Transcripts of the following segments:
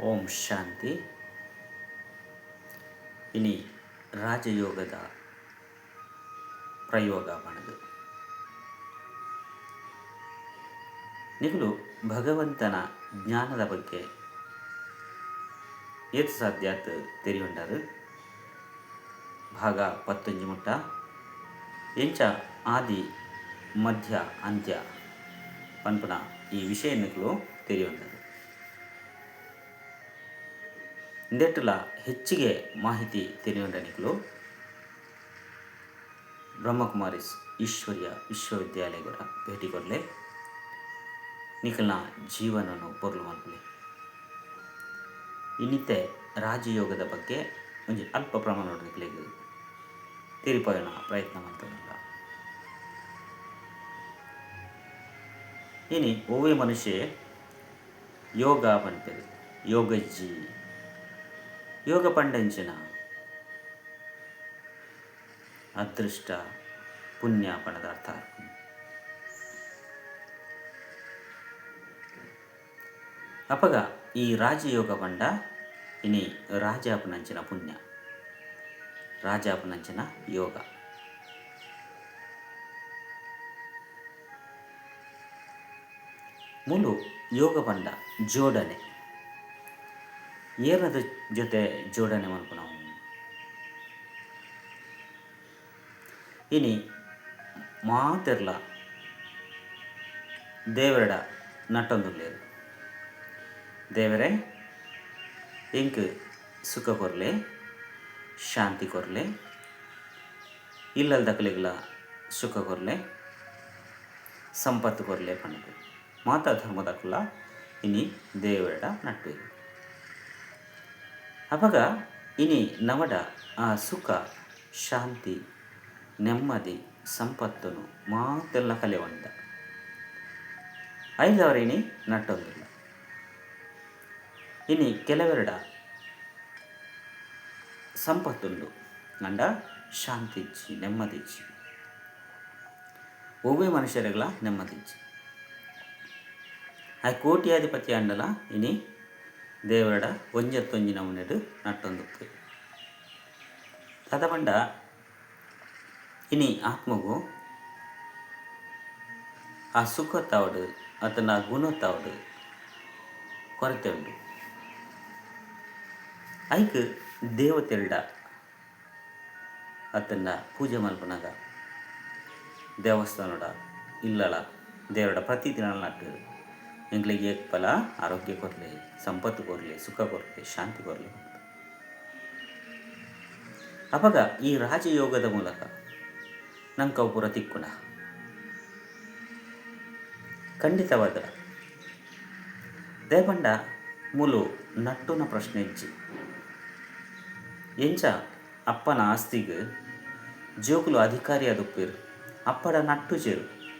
ಓಂ ಶಾಂತಿ. ಇಲ್ಲಿ ರಾಜಯೋಗದ ಪ್ರಯೋಗ ಮಾಡಿದೆ. ನಿಗಳು ಭಗವಂತನ ಜ್ಞಾನದ ಬಗ್ಗೆ ಏತ್ ಸಾಧ್ಯಾತ್ ತೆರಿಯುಂಡರು ಭಾಗ ಪತ್ತೊಂಜು ಮುಟ್ಟ. ಎಂಚ ಆದಿ, ಮಧ್ಯ, ಅಂತ್ಯ. ಪನ್ಪುನ ಈ ವಿಷಯ ನಿಗಳು ತೆರಿಯುಂಡರು ಹೆಚ್ಚಿಗೆ ಮಾಹಿತಿ ತಿಳಿಯುಂಡ ನಿಗಳು ಬ್ರಹ್ಮಕುಮಾರಿಸ್ ಈಶ್ವರ್ಯ ವಿಶ್ವವಿದ್ಯಾಲಯಗಳ ಭೇಟಿ ಕೊಡಲೆ ನಿಖಲ್ನ ಜೀವನವನ್ನು ಪೊರ್ಲು ಮಲ್ಪಲೆ ಇನ್ನಿತ್ತೆ ರಾಜಯೋಗದ ಬಗ್ಗೆ ಒಂದು ಅಲ್ಪ ಪ್ರಮಾಣ ನಿಖಲಿಗೆ ತೀರಿಪೋಯಣ ಪ್ರಯತ್ನ ಮಾಡ್ತಾನಲ್ಲ. ಇನಿ ಓವೇ ಮನುಷ್ಯ ಯೋಗ ಪಂಪದು ಯೋಗಜ್ಜಿ. ಯೋಗ ಪಂಡಂಚಿನ ಅದೃಷ್ಟ ಪುಣ್ಯ ಪಣದ ಅರ್ಥ ಅಪಗ ಈ ರಾಜಯೋಗ ಪಂಡ ಇನಿ ರಾಜಾಪನಂಚಿನ ಪುಣ್ಯ ರಾಜಾಪನಂಚಿನ ಯೋಗ ಮುಲು ಯೋಗ ಪಂಡ ಏನದ ಜೊತೆ ಜೋಡಣೆ ಮಾಡ್ಕೊ ನಾವು. ಇನಿ ಮಾತೆರ್ಲ ದೇವರಡ ನಟ್ಟೊಂದುಲ್ಲೇರು ದೇವರೇ, ಇಂಕ್ ಸುಖ ಕೊರ್ಲೆ, ಶಾಂತಿ ಕೊರ್ಲೆ ಇಲ್ಲದ ದಕ್ಕಲಿಗ್ಲ ಸುಖ ಕೊರ್ಲೆ, ಸಂಪತ್ತು ಕೊರ್ಲೆ ಪಂಡು ಮಾತಾ ಧರ್ಮದಕ್ಕಲ್ಲ ಇನಿ ದೇವರಡ ನಟ್ಟು ಅವಾಗ ಇನಿ ನವಡ ಆ ಸುಖ, ಶಾಂತಿ, ನೆಮ್ಮದಿ, ಸಂಪತ್ತನು ಮಾತೆಲ್ಲ ಕಲೆ ಐದವರು ಐದವರಿನಿ ನಟ್ಟೊಂದಿಲ್ಲ. ಇನಿ ಕೆಲವೆರಡ ಸಂಪತ್ತುಂಡು. ನಂಡ ಶಾಂತಿ ನೆಮ್ಮದಿಜ್ಜಿ ನೆಮ್ಮದಿ ಮನುಷ್ಯರುಗಳ ನೆಮ್ಮದಿಜ್ಜಿ ಆ ಕೋಟ್ಯಾಧಿಪತಿ ಅಂಡಲ ಇನಿ ದೇವರಡ കൊഞ്ചത്തൊഞ്ഞിനെ മുന്നിട്ട് ನಟ್ಟೊಂದುಪ್ಪು ತದ ಪಂಡ ಇನಿ ಆತ್ಮಗು ಆ ಸುಖ ತಾವಡು ಆ ಗುಣ ತಾವಡು ಕೊರತೆ ಉಂಡು ಐಕ್ ದೇವತೆಲ್ಡ ಅತನ ಪೂಜೆ ಮಲ್ಪನಾಗ ಇಲ್ಲ ಇಲ್ಲಲ ದೇವರ ಪ್ರತಿದಿನ ನಟ್ಟು ಎಂಗ್ಲಿಗೆ ಫಲ, ಆರೋಗ್ಯ ಕೊರಲಿ, ಸಂಪತ್ತು ಕೊರಲಿ, ಸುಖ ಕೊರಲಿ, ಶಾಂತಿ ಕೊರಲಿ. ಅವಾಗ ಈ ರಾಜಯೋಗದ ಮೂಲಕ ನಂಗೆ ಕೌಪುರ ಪೂರ ತಿಕ್ಕುಣ. ಖಂಡಿತವಾದ. ದೇವಂಡ ಮೂಲು ನಟ್ಟುನ ಪ್ರಶ್ನೆ ಹೆಚ್ಚಿ ಎಂಚ ಅಪ್ಪನ ಆಸ್ತಿಗೆ ಜೋಕುಲು ಅಧಿಕಾರಿ ಅಪ್ಪಡ ನಟ್ಟು ಚೇರು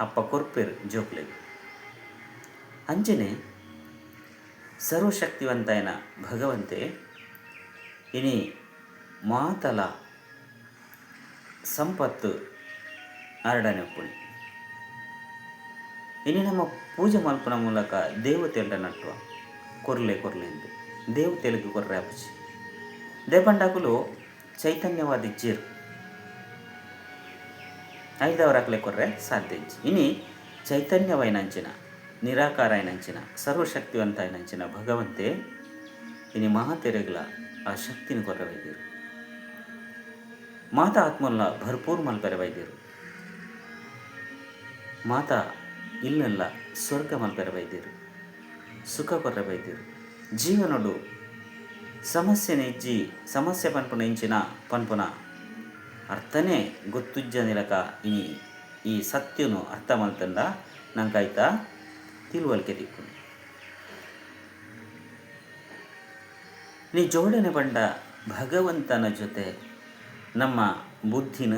ಅಪ್ಪ ಕೊರ್ಪೇರು ಜೋಕ್ಲೆಗೆ. ಅಂಚನೆ ಸರ್ವಶಕ್ತಿವಂತನ ಭಗವಂತೆ, ಇನಿ ಮಾತಲ ಸಂಪತ್ತು ಹರಡನೆ ಪುಣಿ ಇನಿ ನಮ್ಮ ಪೂಜೆ ಮಲ್ಪನ ಮೂಲಕ ದೇವತೆಲ್ಲ ನಟ್ಟುವ, ಕೊರ್ಲೆ ಕೊರ್ಲೆ ಎಂದು ದೇವತೆಲಿಗೆ ಕೊರ್ರೆ ಅಪ್ಪಚಿ ದೇಪಂಡಾಕುಲು ಚೈತನ್ಯವಾದ ಇಜ್ಜಿರು ಐದವರಾಕಲೆ ಕೊರ್ರೆ ಸಾಧ್ಯ ಇಜ್ಜಿ ಇನಿ ಚೈತನ್ಯವೈನಂಚಿನ ನಿರಾಕಾರ అయినంచిన ಸರ್ವಶಕ್ತಿವಂತ అయినంచిన ಭಗವಂತೆ ಇನಿ ಮಹಾತೆರೆಗಳ ಆ ಶಕ್ತಿನ ಕೊರ ವೈದ್ಯರು ಮಾತಾ ಆತ್ಮಲ್ಲ ಭರ್ಪೂರ್ ಮಲ್ಪೆರೆ ವೈದ್ಯರು ಮಾತಾ ಇಲ್ಲೆಲ್ಲ ಸ್ವರ್ಗ ಮಲ್ಪೆರೆ ವೈದ್ಯರು ಸುಖ ಕೊರ್ರೆ ವೈದ್ಯರು ಜೀವನಡು ಸಮಸ್ಯೆ ನೆಜ್ಜಿ ಸಮಸ್ಯೆ ಪನ್ಪುನ ಇಂಚಿನ ಪನ್ಪುನ ಅರ್ಥನೇ ಗೊತ್ತುಜ್ಜ ನಿಲಕ ಇನಿ ಈ ಸತ್ಯನು ಅರ್ಥ ಮಲ್ತಂಡ ನಂಗಾಯ್ತಾ ತಿಳುವಳಿಕೆ ದಿಕ್ಕು ನೀ ಜೋಡಣೆ ಬಂಡ ಭಗವಂತನ ಜೊತೆ ನಮ್ಮ ಬುದ್ಧಿನ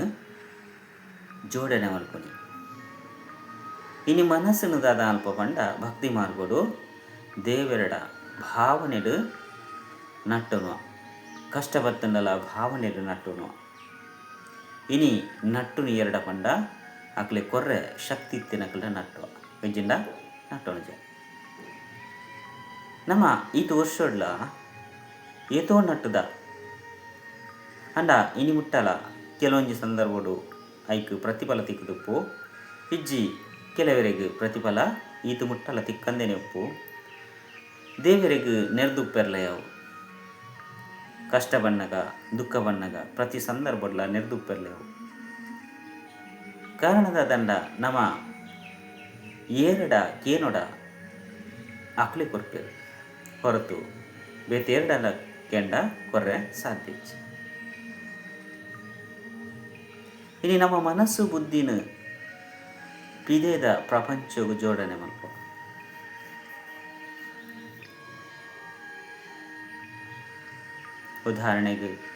ಜೋಡಣೆ ಮಲ್ಪನಿ ಇನಿ ಮನಸ್ಸಿನದಾದ ಅಲ್ಪ ಪಂಡ ಭಕ್ತಿ ಮಾರ್ಗೋಡು ದೇವೆರಡ ಭಾವನೆಡು ನಟ್ಟುನು. ಕಷ್ಟ ಬತ್ತಂಡಲ ಭಾವನೆಡು ನಟ್ಟುನು. ಇನಿ ನಟ್ಟುನು ಎರಡ ಪಂಡ ಅಕ್ಲೆ ಕೊರ್ರೆ ಶಕ್ತಿ ತಿನ್ನಕಲ ನಟ್ಟುವ. ವೆಜ್ಜಿಂಡ ನಟ್ಟೊಣಜೆ ನಮ್ಮ ಈತ ವರ್ಷಡ್ಲ ಏತೋ ನಟ್ಟದ ಅಂಡ ಇನಿ ಮುಟ್ಟಲ ಕೆಲವೊಂಜಿ ಸಂದರ್ಭಡು ಐಕ್ ಪ್ರತಿಫಲ ತಿಕ್ಕುದುಪ್ಪು. ಇಜ್ಜಿ, ಕೆಲವರೆಗೆ ಪ್ರತಿಫಲ, ಈತು ಮುಟ್ಟಲ ತಿಕ್ಕಂದೇನೆ ಉಪ್ಪು. ದೇವರೆಗ್ ನೆರೆದುಪ್ಪೆರ್ಲೆಯವು. ಕಷ್ಟ ಬಣ್ಣಗ ದುಃಖ ಬಣ್ಣಗ ಪ್ರತಿ ಸಂದರ್ಭಡ್ಲ ನೆರೆದುಪ್ಪೆರ್ಲೆಯವು. ಕಾರಣದ ದಂಡ ನಮ ಏರಡ, ಕೇನೊಡ? ಅಕ್ಲಿ ಕೊರ್ಪೇರು ಹೊರತು ಬೇತೆರಡಲ ಕೆಂಡ, ಕೊರ್ರೆ ಸಾಧ್ಯ ಇನ್ನು ನಮ್ಮ ಮನಸ್ಸು ಬುದ್ಧಿನ ಪಿದೇದ ಪ್ರಪಂಚ ಜೋಡಣೆ ಮಲ್ಪ ಉದಾಹರಣೆಗೆ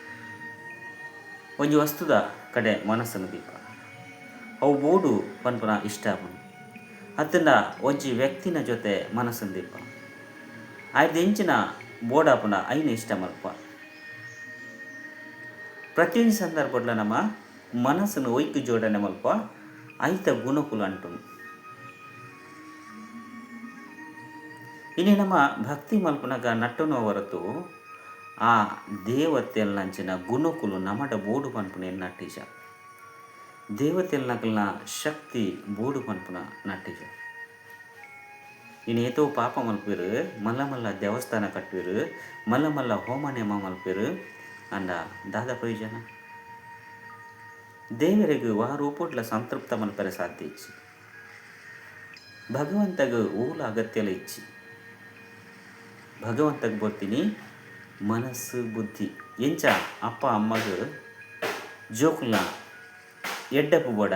ಒಂಜಿ ವಸ್ತುದ ಕಡೆ ಮನಸ್ಸನ್ನು ದೀಪ. ಅವು ಬೋಡು ಪನ್ಪುನ ಇಷ್ಟ ಅತ್ತಂಡ ಒಂಜಿ ವ್ಯಕ್ತಿನ ಜೊತೆ ಮನಸ್ಸನ್ನು ದೀಪ ಆಯ್ದು ಎಂಚಿನ ಬೋಡಾಪುನ ಐನ ಇಷ್ಟ ಮಲ್ಪ ಪ್ರತಿಯೊಂದು ಸಂದರ್ಭಡ್ಲ ನಮ್ಮ ಮನಸ್ಸನ್ನು ಒಯ್ಕು ಜೋಡಣೆ ಮಲ್ಪ ಐತ ಗುಣಕುಲು ಅಂಟುನು ಇನಿ ನಮ್ಮ ಭಕ್ತಿ ಮಲ್ಪನಾಗ ನಟ್ಟುನ ಹೊರತು ಆ ದೇವತೆಲ್ನಂಚಿನ ಗುಣಕುಲು ನಮಡ ಬೋಡು ಪನ್ಪುನ ನಟ್ಟಿಜ ದೇವತೆಲ್ನಕಲ್ನ ಶಕ್ತಿ ಬೋಡು ಪನ್ಪುನ ನಟ್ಟಿಜ ಇನ್ನು ಏತೋ ಪಾಪ ಮಲ್ಪಿರು ಮಲ್ಲ ಮಲ್ಲ ದೇವಸ್ಥಾನ ಕಟ್ಪಿರು ಮಲ್ಲ ಮಲ್ಲ ಹೋಮ ನೇಮ ಮಲ್ಪಿರು ಅಂದ ದಾದ ಪ್ರಯೋಜನ. ದೇವರಿಗೂ ವಾ ರೂಪೋಟ್ಲ ಸಂತೃಪ್ತ ಮಲ್ಪರೆ ಸಾಧ್ಯ ಇಚ್ಚಿ. ಭಗವಂತಗೂ ಊಲ ಅಗತ್ಯಲ ಇಚ್ಚಿ. ಭಗವಂತಗ ಬರ್ತೀನಿ ಮನಸ್ಸು ಬುದ್ಧಿ. ಎಂಚ ಅಪ್ಪ ಅಮ್ಮಗೂ ಜೋಕುಲ್ನ ಎಡ್ಡಪ್ಪು ಬೋಡ.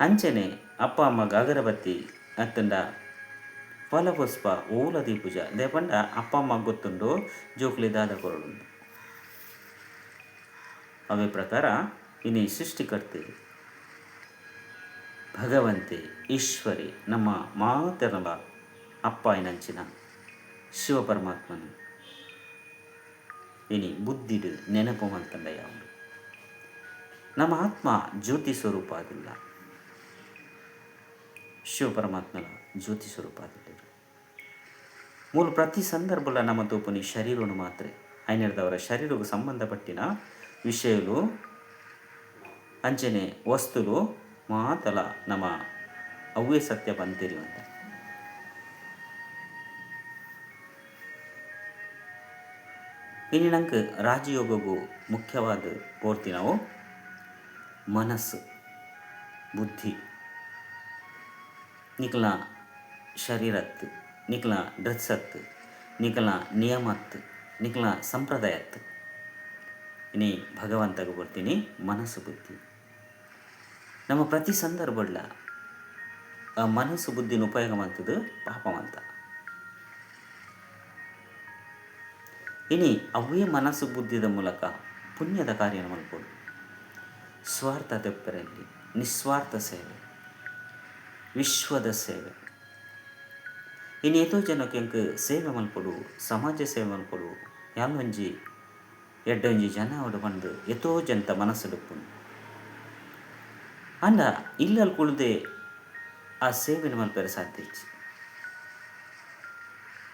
ಅಂಚನೆ ಅಪ್ಪ, ಅಮ್ಮ ಗಾಗರಬತ್ತಿ ಅತ್ತಂಡ, ಫಲಪುಷ್ಪ ಓಲ ದೀಪುಜ ದೇಪಂಡ ಅಪ್ಪ, ಅಮ್ಮ, ಗೊತ್ತುಂಡು, ಜೋಕ್ಲಿ, ದಾದ ಕೊರಡು ಅವೇ ಪ್ರಕಾರ, ಇನಿ ಸೃಷ್ಟಿಕರ್ತೆ, ಭಗವಂತೆ, ಈಶ್ವರಿ, ನಮ್ಮ ಮಾತೆರಲ ಅಪ್ಪ ಇನಂಚಿನ ಶಿವ ಪರಮಾತ್ಮನು ಇನಿ ಬುದ್ಧಿಡು ನೆನಪು ಮಂತಂಡ ಯಾವುದು ನಮ್ಮ ಆತ್ಮ ಜ್ಯೋತಿ ಸ್ವರೂಪ ಆಗಿಲ್ಲ ಶಿವ ಪರಮಾತ್ಮನ ಜ್ಯೋತಿ ಸ್ವರೂಪ ಆಗಿಲ್ಲ ಮೂಲ ಪ್ರತಿ ಸಂದರ್ಭಲ ನಮ್ಮ ತೋಪುನಿ ಶರೀರನು ಮಾತ್ರ. ಐನರ್ದವರ ಶರೀರಕ್ಕೆ ಸಂಬಂಧಪಟ್ಟಿನ ವಿಷಯಗಳು ಅಂಚನೆ, ವಸ್ತುಲು ಮಾತಲ ನಮ್ಮ ಅವೇ ಸತ್ಯ ಬಂತೀರಿ ಅಂತ. ಇನ್ನು ನಂಗೆ ರಾಜಯೋಗಗೂ ಮುಖ್ಯವಾದ ಪೂರ್ತಿ ನಾವು ಮನಸ್ಸು, ಬುದ್ಧಿ ನಿಕಲ ಶರೀರತ್ ನಿಕ್ಲ ಡ್ರೆಸ್ಸತ್ತು ನಿಕಲ ನಿಯಮತ್ ನಿಕ್ಲ ಸಂಪ್ರದಾಯತ್ ಇನಿ ಭಗವಂತಗೆ ಬರ್ತೀನಿ, ಮನಸ್ಸು ಬುದ್ಧಿ. ನಮ್ಮ ಪ್ರತಿ ಸಂದರ್ಭಡ್ಲ ಆ ಮನಸ್ಸು ಬುದ್ಧಿನ ಉಪಯೋಗ ಮಾಡ್ತದ್ದು ಪಾಪವಂತ. ಇನಿ ಅವೇ ಮನಸ್ಸು ಬುದ್ಧಿದ ಮೂಲಕ ಪುಣ್ಯದ ಕಾರ್ಯ ಮಾಡ್ಬೋದು. ಸ್ವಾರ್ಥ ತೆಪ್ಪರಲ್ಲಿ ನಿಸ್ವಾರ್ಥ ಸೇವೆ, ವಿಶ್ವದ ಸೇವೆ. ಇನ್ನು ಏತೋ ಜನಕ್ಕೆ ಎಂಕ್ ಸೇವೆ ಮಲ್ಪಡು ಸಮಾಜ ಸೇವೆ ಮಲ್ಪಡು ಯಾವೊಂಜಿ ಎಡ್ಡೊಂಜಿ ಜನ ಅವಡು ಬಂದು ಎತೋ ಜನತ ಮನಸ್ಸಿಡುಪ್ಪು ಅಂದ ಇಲ್ಲಲ್ಲಿ ಕುಳ್ದೆ ಆ ಸೇವೆನ ಮಲ್ಪರೆ ಸಾಧ್ಯ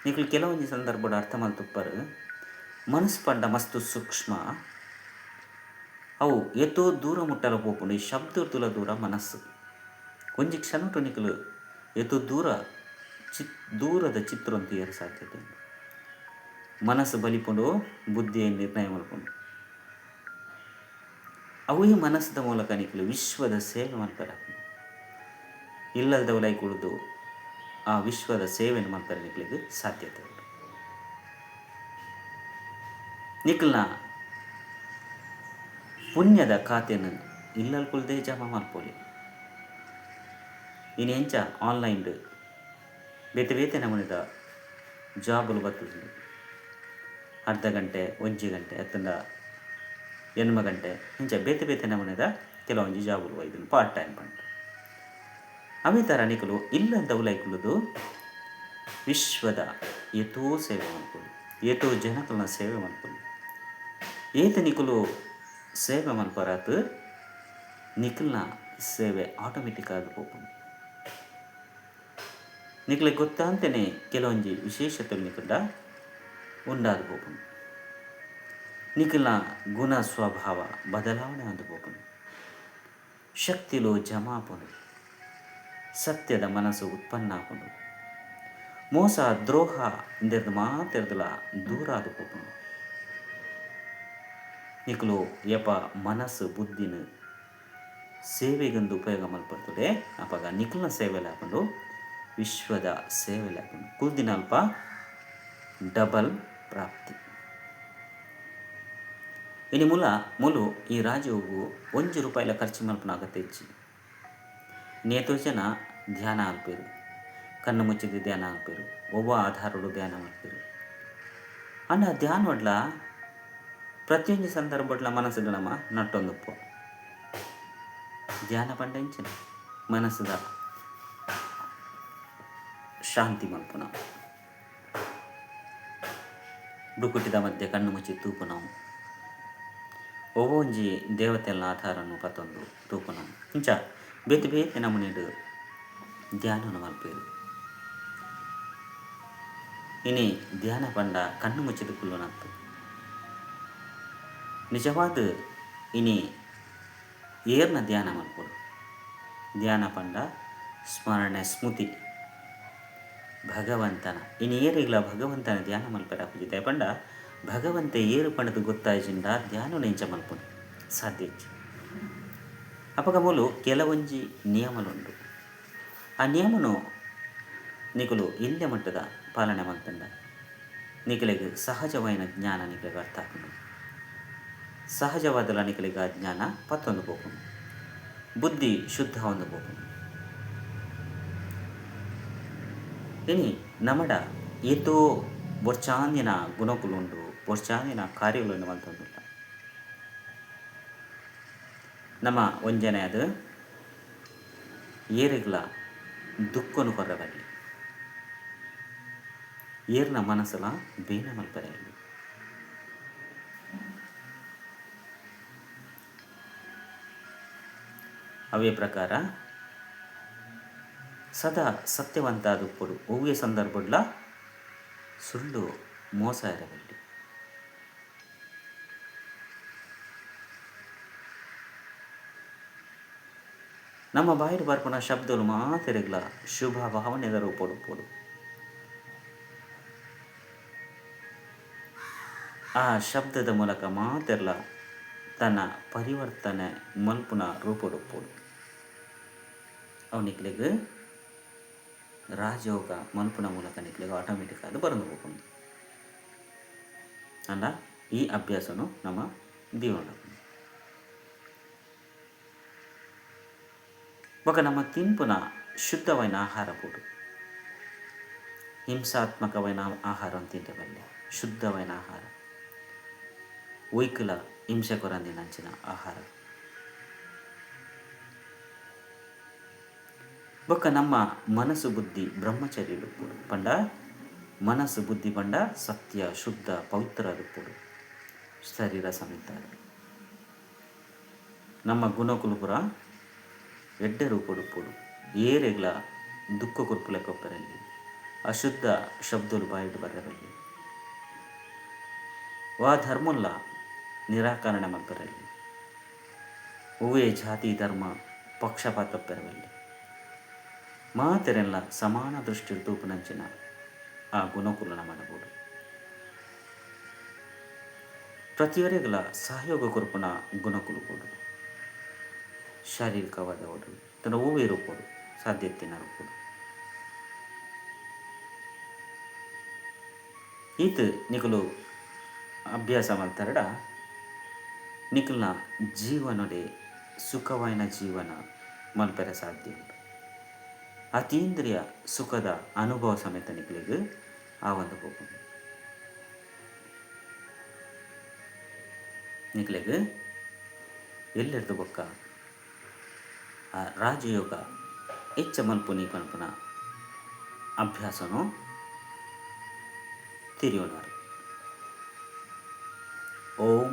ನಿಕ್ಲು ಕೆಲವೊಂದು ಸಂದರ್ಭ ಅರ್ಥ ಮಲ್ತುಪ್ಪರು, ಮನಸ್ಸು ಪಂಡ ಮಸ್ತು ಸೂಕ್ಷ್ಮ ಅವು ಎತ್ತೋ ದೂರ ಮುಟ್ಟಲ ಪೋಪುಂಡು ಈ ಶಬ್ದ ದೂರ ಮನಸ್ಸು. ಒಂಜಿ ಕ್ಷಣ ಟೊನಿಕಲು ಎತ್ತು ದೂರ ಚಿತ್, ದೂರದ ಚಿತ್ರ ಅಂತ ಏರು ಸಾಧ್ಯತೆ? ಮನಸ್ಸು ಬಲಿಪುಂಡು, ಬುದ್ಧಿಯ ನಿರ್ಣಯ ಮಾಡಿಕೊಂಡು ಅವು ಈ ಮನಸ್ಸದ ಮೂಲಕ ನಿಕಲು ವಿಶ್ವದ ಸೇವೆ ಮಾಡ್ತಾರೆ ಇಲ್ಲದವಲೈ ಕುಳಿದು ಆ ವಿಶ್ವದ ಸೇವೆಯನ್ನು ಮಾಡ್ತಾರೆ ನಿಕ್ಲಿಗೆ ಸಾಧ್ಯತೆ ನಿಕ್ಲ್ನ ಪುಣ್ಯದ ಖಾತೆಯನ್ನು ಇಲ್ಲಲ್ ಕುಲ್ದೇ ಜಮಾ ಮಾಡ್ಕೊಳ್ಳಿ ಇನ್ನು ಎಂಚ ಆನ್ಲೈನ್ ಬೇತೆ ಬೇತೆ ನಮೂನೆದ ಜಾಬುಲು ಬರ್ತದೆ. ಅರ್ಧ ಗಂಟೆ, ಒಂಜಿ ಗಂಟೆ ಅತ್ತಂದ ಎನ್ಮ ಗಂಟೆ ಇಂಚ ಬೇತೆ ಬೇತೆ ನಮೂನೆದ ಕೆಲವೊಂಜಿ ಜಾಬುಲು ಒಯ್ದು ಪಾರ್ಟ್ ಟೈಮ್ ಪಂಡ. ಅವೇ ಥರ ನಿಕಲು ಇಲ್ಲಂತ ವಿಶ್ವದ ಏತೋ ಸೇವೆ ಮಾಡ್ಕೊಳ್ಳಿ ಏತೋ ಜನಕಲ್ನ ಸೇವೆ ಮಾಡ್ಕೊಳ್ಳಿ ಏತ ನಿಕುಲು ಸೇವೆ ಮಲ್ಪರಾತ್, ನಿಖಲ್ನ ಸೇವೆ ಆಟೋಮೆಟಿಕ್ ಆಗಿ ಹೋಗ್ಬೋದು ನಿಕ್ಲೆ ಗೊತ್ತಂತೆಯೇ ಕೆಲವೊಂಜಿ ವಿಶೇಷತೆಗಳು ನಿಕುಂಡ ಉಂಡಾದು ಪೋಪುಂಡು ನಿಖಿಲ್ನ ಗುಣ ಸ್ವಭಾವ ಬದಲಾವಣೆ ಅಂದು ಪೋಪುಂಡು ಶಕ್ತಿಲು ಜಮಾಪುಂಡು ಸತ್ಯದ ಮನಸ್ಸು ಉತ್ಪನ್ನ ಆಪುಂಡು ಮೋಸ, ದ್ರೋಹ ಇಂದೆರ್ದು ಮಾತೆರ್ದುಲ ದೂರ ಆದು ನಿಕುಲು ಯಪ ಮನಸ್ಸು, ಬುದ್ಧಿನ ಸೇವೆಗೊಂದು ಉಪಯೋಗ ಮಲ್ಪಡ್ತದೆ ಅಪಾಗ ನಿಖಲ್ನ ಸೇವೆ ಹಾಕೊಂಡು, ವಿಶ್ವದ ಸೇವೆ ಹಾಕೊಂಡು. ಕುಲ್ದಿನ ಅಲ್ಪ ಡಬಲ್ ಪ್ರಾಪ್ತಿ. ಇನಿ ಮೂಲ, ಮೂಲು ಈ ರಾಜವು ಒಂಜು ರೂಪಾಯಿಲ ಖರ್ಚು ಮಲ್ಪನ ಅಗತ್ಯ ಹೆಚ್ಚಿ ನೇತೋ ಜನ ಧ್ಯಾನ ಆಗ್ಬೇರು ಕಣ್ಣು ಮುಚ್ಚಿದ ಧ್ಯಾನ ಆಗ್ಬೇರು ಒಬ್ಬ ಆಧಾರಗಳು ಧ್ಯಾನ ಮಾಡ್ತೀರು ಅಣ್ಣ, ಧ್ಯಾನ ಒಡ್ಲ ಪ್ರತಿಯೊಂದು ಸಂದರ್ಭಡ್ಲ ಮನಸ್ಸು ನಮ್ಮ ನಟ್ಟೊಂದುಪ್ಪು ಧ್ಯಾನ ಪಂಡಂಚಿನ ಮನಸ್ಸದ ಶಾಂತಿ ಮಲ್ಪುನ ಡುಕುಟಿದ ಮಧ್ಯೆ ಕಣ್ಣು ಮುಚ್ಚಿ ತೂಪು ನಾವು ಒವ್ವೊಂಜಿ ದೇವತೆಲ್ಲ ಆಧಾರನು ಪತ್ತೊಂದು ತೂಪು ನಾವು ಇಂಚ ಬೇತೆ ಬೇತೆ ನಮೂನೆಡು ಧ್ಯಾನನ ಮಲ್ಪೇರು ಇನಿ ಧ್ಯಾನ ಪಂಡ ಕಣ್ಣು ಮುಚ್ಚಿದ ಕುಲ್ಲುನಂತು ನಿಜವಾದ ಇನಿ ಏರ್ನ ಧ್ಯಾನ ಮಾಡಿಕೊಡು. ಧ್ಯಾನ ಪಂಡ ಸ್ಮರಣೆ ಸ್ಮೃತಿ. ಭಗವಂತನ ಇನ್ನು ಏರಿಗಲ ಭಗವಂತನ ಧ್ಯಾನ ಮಲ್ಪರ ಪೂಜಿತ. ಪಂಡ, ಭಗವಂತ ಏರು ಪಂಡದು ಗೊತ್ತಾಯ್ಜಿಂಡ ಧ್ಯಾನ ನೆಂಚ ಮಲ್ಪುಂಡು ಸಾಧ್ಯ ಅಪಗ ಮೂಲು ಕೆಲವೊಂಜಿ ನಿಯಮಲುಂಡು. ಆ ನಿಯಮನು ನಿಕುಲು ಇಲ್ಲೇ ಮಟ್ಟದ ಪಾಲನೆ ಮಾಡ್ತಂಡ. ನಿಕಲಿಗೆ ಸಹಜವಾದ ಜ್ಞಾನ ನಿಕಲಿಗೆ ಅರ್ಥ ಆಕೊಂಡು ಸಹಜವಾದ ನಿಕಲಿಗೆ ಆ ಜ್ಞಾನ ಪತ್ತೊಂದು ಪೋಪುಂಡು ಬುದ್ಧಿ ಶುದ್ಧ ಒಂದು ಪೋಪುಂಡು ಇನಿ ನಮಡ ಏತೋ ಬೊರ್ಚಾಂದಿನ ಗುಣಕುಲುಂಡು, ಬೊರ್ಚಾಂದಿನ ಕಾರ್ಯಗಳನ್ನು ಮಲ್ತೊಂದುಲ್ಲ ನಮ್ಮ ಒಂಜನೆ ಅದು ಏರಿಗ್ಲ ದುಃಖನು ಕೊರಬಲ್ಲಿ ಏರ್ನ ಮನಸ್ಸಲ ಬೇನ ಮಲ್ಪರೆಯಲ್ಲಿ ಅವೇ ಪ್ರಕಾರ. ಸದಾ ಸತ್ಯವಂತ ದುಪ್ಪುಡು ಹೂವಿಯ ಸಂದರ್ಭಡ್ಲ ಸುಳ್ಳು ಮೋಸ ಇರಬಲ್ಲಿ ನಮ್ಮ ಬಾಯಿಡು ಬರ್ಪಣ ಶಬ್ದಲು ಮಾತೆರೆಗ್ಲ ಶುಭ ಭಾವನೆದ ರೂಪಡು ಆ ಶಬ್ದದ ಮೂಲಕ ಮಾತೆರ್ಲ ತನ್ನ ಪರಿವರ್ತನೆ ಮಲ್ಪುನ ರೂಪುಡುಪ್ಪುಡು ಅವನಿಕ್ಲೆಗ್ ರಾಜಯೋಗ ಮಲ್ಪುನ ಮೂಲಕ ನಿಕ್ಲೆಗ್ ಆಟೋಮೆಟಿಕ್ ಆಗಿ ಬರಂದು ಹೋಗ್ಕೊಂಡು ಅಂಡ ಈ ಅಭ್ಯಾಸನು ನಮ್ಮ ದೀವನ ಬೊಕ ನಮ್ಮ ತಿಂಪುನ ಶುದ್ಧವೈನ ಆಹಾರ ಪೂಡು ಹಿಂಸಾತ್ಮಕವೈನ ಆಹಾರ ತಿಂತವಲ್ಲ ಶುದ್ಧವೈನ ಆಹಾರ ಒಯ್ಕುಲ ಹಿಂಸೆ ಕೊರಂದಿನಂಚಿನ ಆಹಾರ ಬೊಕ್ಕ ನಮ್ಮ ಮನಸ್ಸು ಬುದ್ಧಿ ಬ್ರಹ್ಮಚರ್ಯಲು ಪಂಡ ಮನಸ್ಸು ಬುದ್ಧಿ ಪಂಡ ಸತ್ಯ, ಶುದ್ಧ, ಪವಿತ್ರ ಪೂರು ಶರೀರ ಸಮೇತ. ನಮ್ಮ ಗುಣಕುಲುಪುರ ಎಡ್ಡೆ ಪೂಡು ಏರೆಗ್ಲ ದುಃಖ ಕುರುಪುಲ ಅಶುದ್ಧ ಶಬ್ದಲು ಬಾಯಿಡು ಬರಬಲ್ಲಿ ವಾ ಧರ್ಮಲ್ಲ ನಿರಾಕರಣೆ ಮಲ್ಪರಲ್ಲಿ ಹೂವೇ ಜಾತಿ ಧರ್ಮ ಪಕ್ಷಪಾತ ಪೆರವಲ್ಲಿ ಮಾತೆರೆಲ್ಲ ಸಮಾನ ದೃಷ್ಟಿ ತೂಪುನಂಚಿನ ಆ ಗುಣಕುಲನ ಮಾಡಬಹುದು. ಪ್ರತಿಯೊರೆಗಳ ಸಹಯೋಗ ಕೊರಪುನ ಗುಣಕುಲು ಶಾರೀರಿಕವಾದವರು ತನ್ನ ಹೂವೇ ರೂಪಡು ಸಾಧ್ಯತೆನ ರೂಪಡು ಈತ ನಿಕಲು ಅಭ್ಯಾಸ ಮಾಡ್ತಾರಡ. ನಿಖಲ್ನ ಜೀವನಡೆ ಸುಖವಾಯಿನ ಜೀವನ ಮಲ್ಪೆರ ಸಾಧ್ಯ ಉಂಟು. ಅತೀಂದ್ರಿಯ ಸುಖದ ಅನುಭವ ಸಮೇತ ನಿಖಲಿಗೆ ಆ ಒಂದು ಹೋಗು ನಿಖಲಿಗೆ ಎಲ್ಲಿರ್ದು ಬೊಕ್ಕ? ಆ ರಾಜಯೋಗ ಹೆಚ್ಚ ಮಲ್ಪು ನೀ ಪನ್ಪುನ ಅಭ್ಯಾಸನು ತಿರಿಯೋಣ ಓಂ